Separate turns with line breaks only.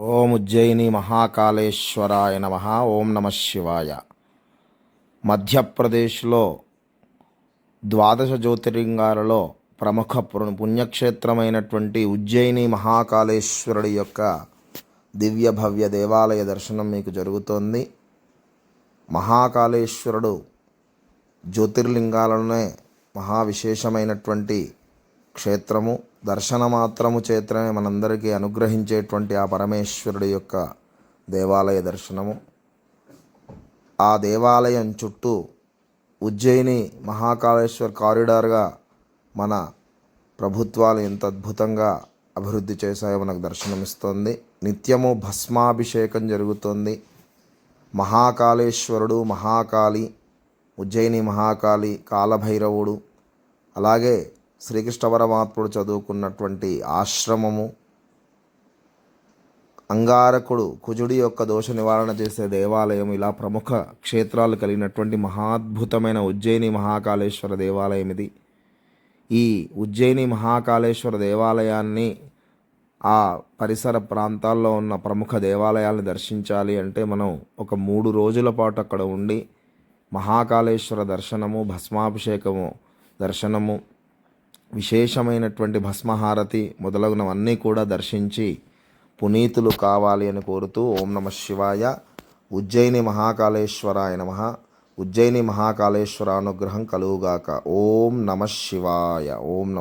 ఓం ఉజ్జయిని మహాకాళేశ్వరాయ నమ. ఓం నమ శివాయ. మధ్యప్రదేశ్లో ద్వాదశ జ్యోతిర్లింగాలలో ప్రముఖ పుణ్యక్షేత్రమైనటువంటి ఉజ్జయిని మహాకాళేశ్వరుడి యొక్క దివ్య భవ్య దేవాలయ దర్శనం మీకు జరుగుతోంది. మహాకాళేశ్వరుడు జ్యోతిర్లింగాలలోనే మహా విశేషమైనటువంటి క్షేత్రము. దర్శన మాత్రము చేతనే మనందరికీ అనుగ్రహించేటువంటి ఆ పరమేశ్వరుడి యొక్క దేవాలయ దర్శనము. ఆ దేవాలయం చుట్టూ ఉజ్జయిని మహాకాళేశ్వర్ కారిడార్గా మన ప్రభుత్వాలు ఎంత అద్భుతంగా అభివృద్ధి చేశాయో మనకు దర్శనమిస్తోంది. నిత్యము భస్మాభిషేకం జరుగుతోంది. మహాకాళేశ్వరుడు మహాకాళి ఉజ్జయిని మహాకాళి కాలభైరవుడు అలాగే శ్రీకృష్ణ పరమాత్ముడు చదువుకున్నటువంటి ఆశ్రమము అంగారకుడు కుజుడి యొక్క దోష నివారణ చేసే దేవాలయం ఇలా ప్రముఖ క్షేత్రాలు కలిగినటువంటి మహాద్భుతమైన ఉజ్జయిని మహాకాళేశ్వర దేవాలయం ఇది. ఈ ఉజ్జయిని మహాకాళేశ్వర దేవాలయాన్ని ఆ పరిసర ప్రాంతాల్లో ఉన్న ప్రముఖ దేవాలయాలను దర్శించాలి అంటే మనం ఒక మూడు రోజుల పాటు అక్కడ ఉండి మహాకాళేశ్వర దర్శనము భస్మాభిషేకము దర్శనము విశేషమైనటువంటి భస్మహారతి మొదలగునవన్నీ కూడా దర్శించి పునీతులు కావాలి అని కోరుతూ ఓం నమ శివాయ. ఉజ్జయిని మహాకాళేశ్వరాయ నమ. ఉజ్జయిని మహాకాళేశ్వర అనుగ్రహం కలుగుగాక. ఓం నమ శివాయ. ఓం నమ